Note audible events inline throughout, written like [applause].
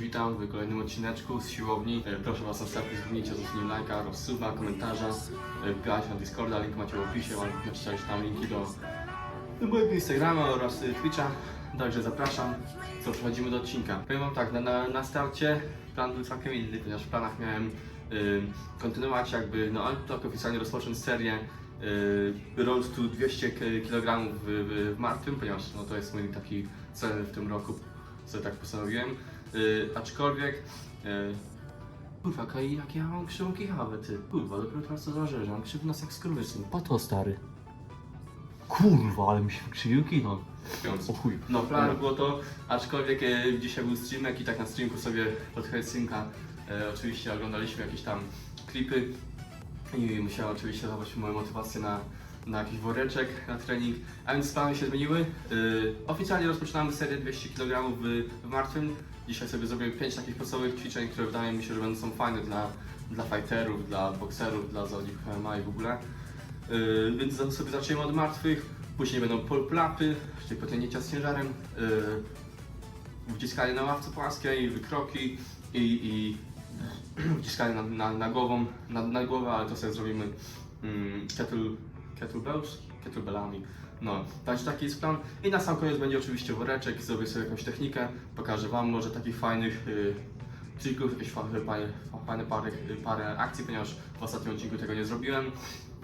Witam w kolejnym odcineczku z siłowni. E, Proszę Was o zbudnięcie, zostawienie lajka, oraz suba, komentarza, e, wbijajcie na Discorda, link macie w opisie, mam napisać tam linki do, do mojego Instagrama oraz Twitcha, także zapraszam. Co, przechodzimy do odcinka. Powiem Wam tak, na, na, starcie plan był całkiem inny, ponieważ w planach miałem kontynuować jakby, no ale tak oficjalnie rozpocząć serię y, roastu 200 kg w, w, w martwym, ponieważ no, to jest mój taki cel w tym roku, sobie tak postanowiłem. Y, aczkolwiek, y, kurwa, Kai, jak ja mam krzywą kichawę, ty. Kurwa, dopiero teraz to zauważyłem, że mam krzywy nos jak skurwysyn. Po to, stary. Kurwa, ale mi się wykrzywił kino. O chuj. No, plan było to, aczkolwiek e, dzisiaj był streamek i tak na streamku sobie pod Helsinka oczywiście oglądaliśmy jakieś tam klipy i musiałem oczywiście zobaczyć moją motywację na, na jakiś woreczek na trening, a więc plany się zmieniły. E, oficjalnie rozpoczynamy serię 200 kg w, w martwym. Dzisiaj sobie zrobię 5 takich podstawowych ćwiczeń, które wydaje mi się, że będą są fajne dla, dla fighterów, dla bokserów, dla zawodników MMA i w ogóle. Yy, więc sobie zaczniemy od martwych, później będą pull-upy, czyli potęgnięcia z ciężarem, yy, wciskanie na ławce płaskiej, wykroki i, i [clears throat] wciskanie na, na, na głową, na, na głowę, ale to sobie zrobimy mm, kettle, kettlebells, kettlebellami. No, także taki jest plan. I na sam koniec będzie oczywiście woreczek, zrobię sobie jakąś technikę, pokażę Wam może takich fajnych yy, trików, jakieś fa- fajne, fajne parę, parę akcji, ponieważ w ostatnim odcinku tego nie zrobiłem.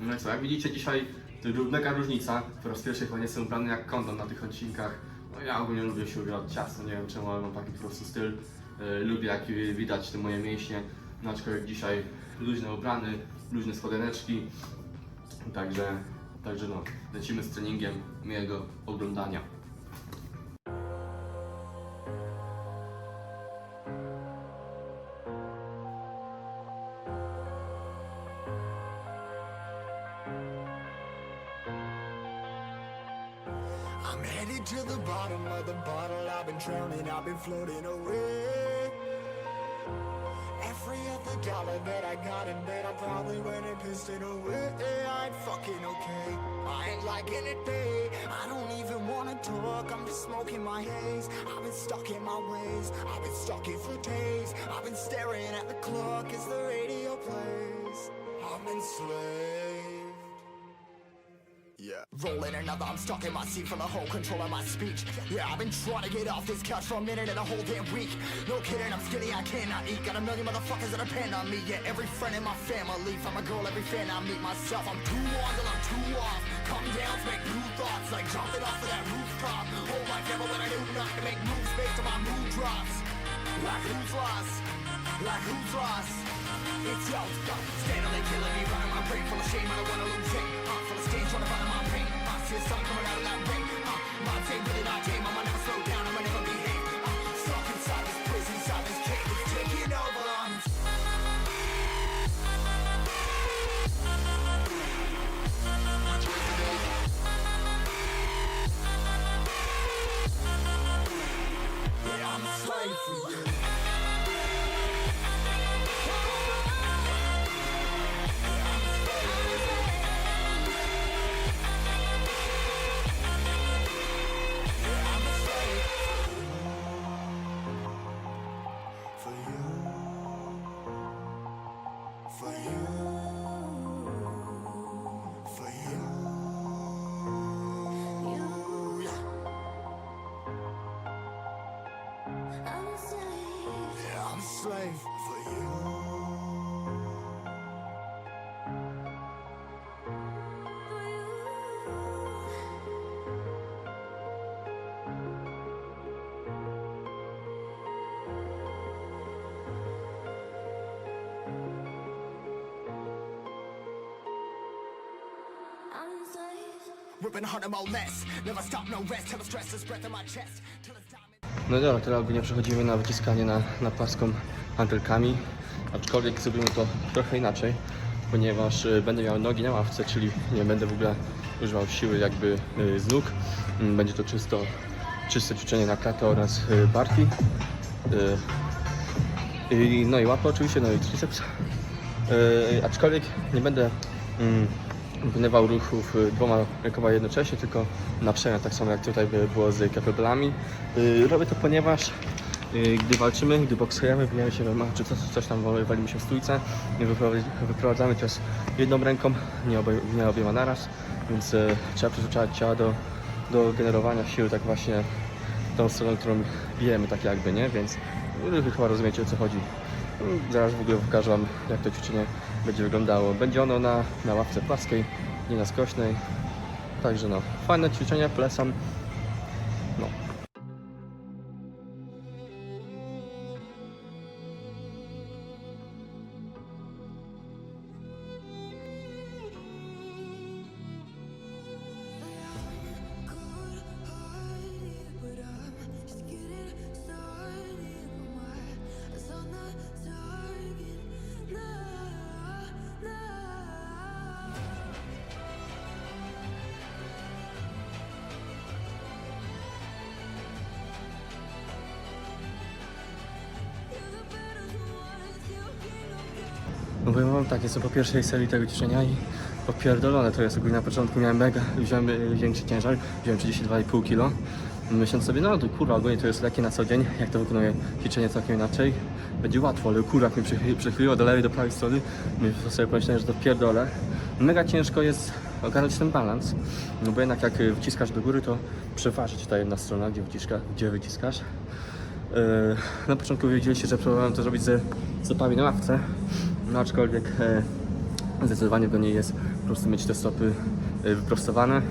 No i co, jak widzicie dzisiaj to mega różnica. Po raz pierwszy chyba nie jestem ubrany jak kondom na tych odcinkach. No ja ogólnie lubię się ubierać ciasno, nie wiem czemu, ale mam taki po prostu styl. Yy, lubię jak widać te moje mięśnie. Aczkolwiek dzisiaj luźno ubrany, luźne spodeneczki. Także, także no, lecimy z treningiem. Miłego oglądania. I'm headed to the bottom of the bottle. I've been drowning, I've been floating away. Probably went and pissed it away. I ain't fucking okay. I ain't liking it, babe. I don't even wanna talk. I'm just smoking my haze. I've been stuck in my ways. I've been stuck here for days. I've been staring at the clock as the radio plays. I'm enslaved. Yeah. Rolling another, I'm stuck in my seat for the whole control of my speech. Yeah, I've been trying to get off this couch for a minute and a whole damn week. No kidding, I'm skinny, I cannot eat. Got a million motherfuckers that depend on me. Yeah, every friend in my family. From a girl, every fan I meet myself. I'm too on till I'm too off. Come down make new thoughts, like jumping off of that rooftop. Whole life never when I knew not to make moves based on my mood drops. Like who's lost? Like who's lost? It's yo, go. Steadily killing me, running my brain full of shame. I don't wanna lose it. Uh, full of stage, trying to find my pain. I see the sun coming out of that rain. Uh, my team really not tame. I'ma Less. Never stop, no rest. Till the stress is breath in my chest. Till it's diamond. No dobra, teraz ogólnie przechodzimy na wyciskanie na, na płaską hantelkami, aczkolwiek zrobimy to trochę inaczej, ponieważ y, będę miał nogi na ławce, czyli nie będę w ogóle używał siły jakby y, z nóg. Mm, Będzie to czysto, czyste ćwiczenie na klatę oraz y, barki. I- no i łapy oczywiście, no i triceps. Aczkolwiek nie będę mm, wykonywał ruchów dwoma rękoma jednocześnie, tylko na przemian, tak samo jak tutaj by było z kettlebellami. Y, Robię to ponieważ y, gdy walczymy, gdy boksujemy, bijemy się czy coś, coś tam wal- walimy się w stójce, wyprowadzamy cios jedną ręką, nie, obie, nie obiema naraz, więc y, trzeba przyzwyczaić ciała do, do generowania sił tak właśnie tą stroną, którą bijemy, tak jakby, nie? Więc wy chyba rozumiecie o co chodzi. Y, Zaraz w ogóle pokażę Wam, jak to ćwiczenie będzie wyglądało. Będzie ono na, na ławce płaskiej, nie na skośnej. Także no, fajne ćwiczenia, polecam. No powiem wam tak, jestem po pierwszej serii tego ćwiczenia i popierdolone to jest. Ogólnie na początku miałem mega, wziąłem y, większy ciężar, wziąłem 32,5 kg. Myśląc sobie, no to kurwa, ogólnie to jest lekkie na co dzień, jak to wykonuję ćwiczenie całkiem inaczej, będzie łatwo, ale kurwa jak mnie przychy- przychyliło do lewej, do prawej strony, myślę sobie pomyślałem, że to pierdolę. Mega ciężko jest ogarnąć ten balans, no bo jednak jak y, wciskasz do góry, to przeważy ci ta jedna strona, gdzie, wciska, gdzie wyciskasz. Yy, Na początku wiedzieliście, że próbowałem to zrobić ze stopami na ławce, no aczkolwiek e, zdecydowanie wygodniej jest po prostu mieć te stopy e, wyprostowane.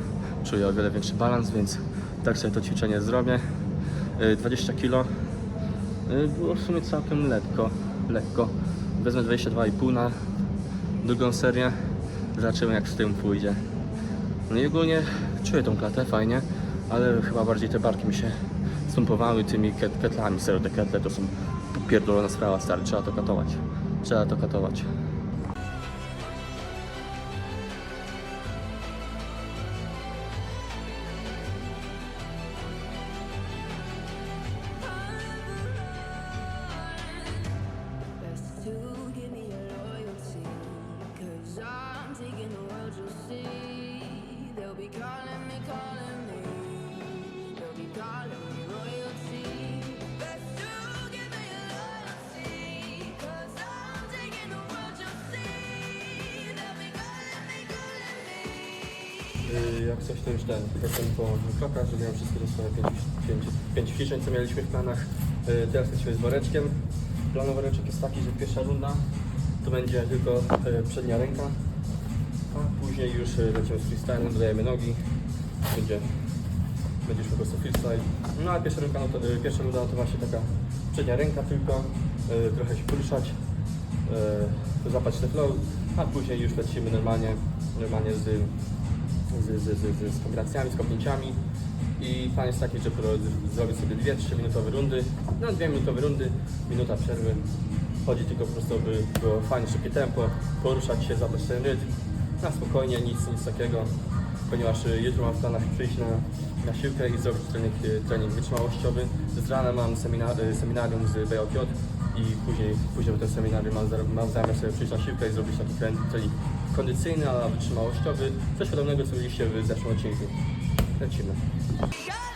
Czuję o wiele większy balans, więc tak sobie to ćwiczenie zrobię. E, 20 kg było w sumie całkiem lekko, lekko. Wezmę 22,5 na drugą serię. Zobaczymy jak z tym pójdzie. No i ogólnie czuję tą klatę fajnie, ale chyba bardziej te barki mi się stąpowały tymi ket ketlami. Serio, te ketle to są popierdolona sprawa, stary. Trzeba to katować. Trzeba to katować. Jak coś to już ten, jestem po krokach, zrobiłem wszystkie te swoje pięć, pięć, pięć ćwiczeń, co mieliśmy w planach. Yy, Teraz lecimy z woreczkiem. Plan woreczek jest taki, że pierwsza runda to będzie tylko yy, przednia ręka, a później już lecimy z freestylem, dodajemy nogi, będzie, będzie już po prostu freestyle. No a pierwsza ręka, no to, pierwsza runda to właśnie taka przednia ręka tylko, trochę się poruszać, zapać te flow, a później już lecimy normalnie, normalnie z z, z, z, z, kombinacjami, z kopnięciami i plan jest taki, że zrobić sobie 2-3 minutowe rundy, na 2 minutowe rundy, minuta przerwy. Chodzi tylko po prostu, by było fajnie, szybkie tempo, poruszać się, zabrać ten rytm, na spokojnie, nic, nic takiego, ponieważ y, jutro mam w planach przyjść na, na siłkę i zrobić trening, y, trening wytrzymałościowy. Z rana mam semina, y, seminarium z BOJ i później, później po tym seminarium mam, za- mam zamiar sobie przyjść na siłkę i zrobić taki trening, trening kondycyjny, a wytrzymałościowy. Coś podobnego, co widzieliście w zeszłym odcinku. Lecimy. Calling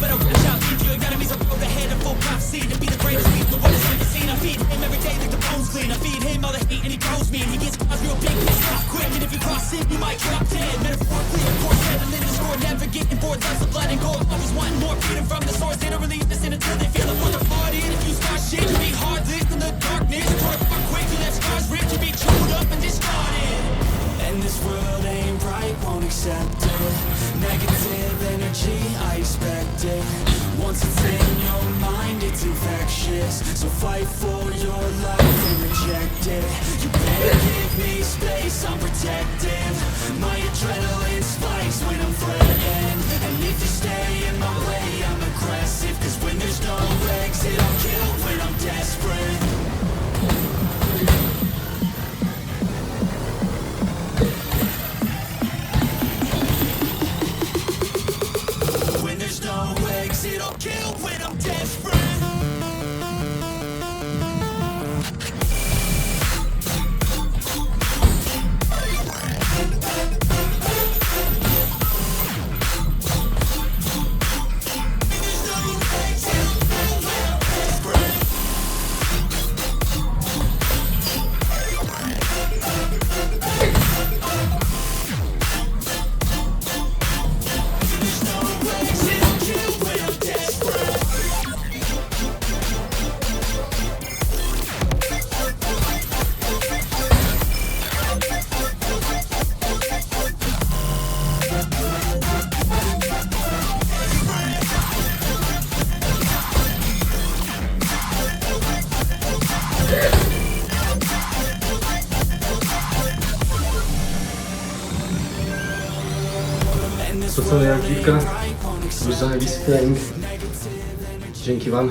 better watch out. Leave your enemies a the head of full prophecy to be the greatest people the world has ever seen. I feed him every day like the bones clean. I feed him all the hate and he grows me and he gets caused real big and stop quick. And if you cross him, you might drop dead. Metaphorically, of course, settling the score, never getting bored. Lots of blood and gold, always wanting more. Feeding from the source, they don't really listen until they feel it for the party. And if you start shit, you be hard lit in the darkness. So fight for your life and reject it. You better give me space, I'm protective My adrenaline spikes when I'm threatened And if you stay in my way, I'm aggressive Cause when there's no exit, I'll Wisty Trening. Dzięki Wam.